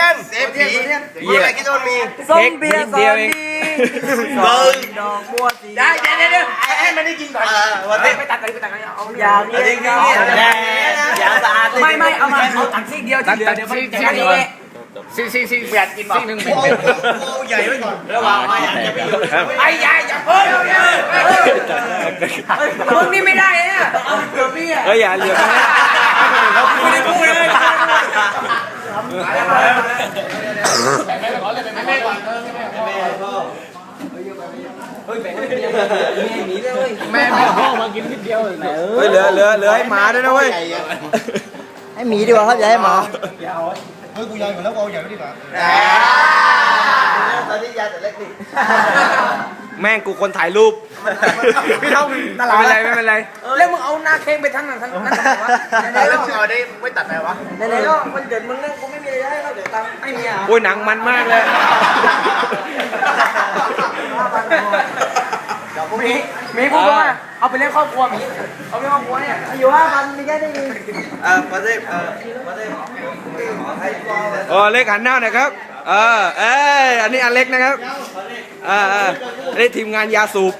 ส้มเค้กเบียร์นิดเดียวเองสอนดอกบัวสีได้เดี๋ยวเดี๋ยวเดี๋ยวให้มันได้กินก่อนวันนี้ไปตัดกันไปตัดกันเอาอยากเลี้ยงเขาอย่าสะอาดไม่ไม่เอามาเอาตัดซีกเดียวที่เหลือเดี๋ยวมันจะกันเองซีซีซีอยากกินบ้างหนึ่งโอ้โหใหญ่ไว้ก่อนระวังไม่อยากจะไปอยู่ไอ้ยายอย่าเพิ่มมึงนี่ไม่ได้เนี่ยเอาเกือบพี่อะเอ้ยอย่าเหลือนะไม่ได้พูดเลย แม่แม่พ่อมากินนิดเดียวเเฮ้ยเหลือเหลือเหลือให้หมาด้วยนะเว้ยให้หมีดีกว่าครับอย่าให้หมาเฮ้ยกูใหญ่กว่แล้วกูเอาใหญ่ไว้ดีกว่าตอนนี้ยาแต่เล็กดิแม่งกูคนถ่ายรูปพี่เท่าตลาดเป็นไรไม่เป็นไรแล้วมึงเอาหน้าเค้งไปทั้งนั้นทั้งนั้นทำไมวะไหนๆก็เอาได้ไม่ตัดไหนวะไหนๆก็มันเกิดมึงนั่งกู เราเดี๋ยวตังค์ไม่มีอะโอ้ยหนังมันมากเลยมีมีพูดว่าเอาไปเลี้ยงครอบครัวมีเอาไปเลี้ยงครอบครัวเนี่ยอยู่ห้าพันมีแค่นี้เออมาได้เออมาได้โอ้เล็กหันหน้าหน่อยครับ เออเอ้ยอันนี้อันเล็กนะครับเออเอออันนี้ทีมงานยาสูบ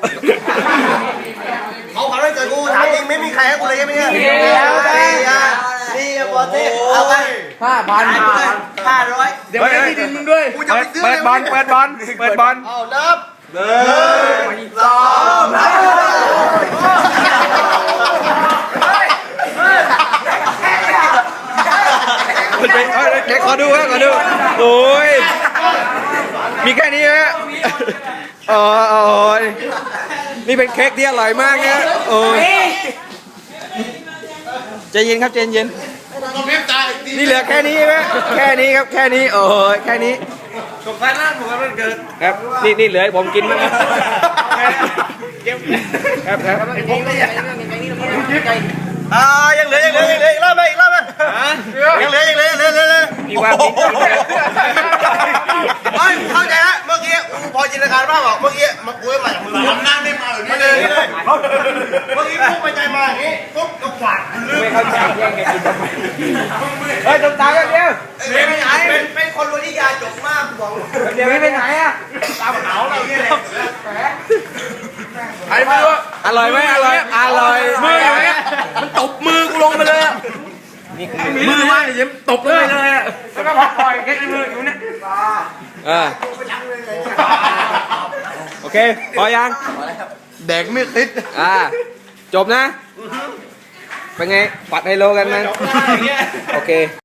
เขาขวัญวันเกิดกูถามจริงไม่มีใครให้กูเลยใช่ไหมเนี่ยแล้วแต่นี่บอลเต้เอาไป ห้าพันห้าร้อยเดี๋ยวไปที่ดินมึงด้วยกูจะเปิไปดซื้อเปิดบอลเปิดบอลเปิดบอลเอานับหนึ่งสองมันเป็นเอ้ยเด็กขอดูครับขอดูโอ้ยมีแค่นี้ฮะอ๋อโอ้ยนี่เป็นเค้กที่อร่อยมากนะโอ้ยใจเย็นครับใจเย็น นี่เหลือแค่นี้ไหมแค่นี้ครับแค่นี้โอ้ยแค่นี้จบการนั่งผมก็มันเกิดครับนี่นี่เหลือให้ผมกินมั้างครับครับครับอ่ายังเหลือยังเหลือยังเหลืออีกรอบไหมอีกรอบไหมยังเหลือยังเหลือยังเหลือยังเหลือพี่ว่าพี่ไม่เข้าใจฮะเมื่อกี้กูพอจินตนาการบ้างบอกเมื่อกี้มาคุยมาจากมือผมนั่งได้มาแบบนี้เลยเมื่อกี้พูดไปใจมาอย่างนี้ปุ๊บก็ขวาดไม่เข้าใจแย่งกันกินทำไมเฮ้ยตบตากันเดียว เป็นเป็นเป็นคนรู้ที่ยาจ บมากบอกเดี๋ยวไม่ไปไหนอะตามหนาวเราเนี่ยแหละไอ้ไม่รู้อร่อยไหมอร่อยอร่อยมืออย่างเงี้ยมันตบมือกูลงไปเลยอะมือมาเนี่ยตบเลยเลยอะแล้วก็พักปล่อยเค้กในมืออยู่เนี่ยอ่าโอเคพอยังแดกไม่ติดอ่าจบนะเป็นไงปัดไฮโลกันไหมโอเค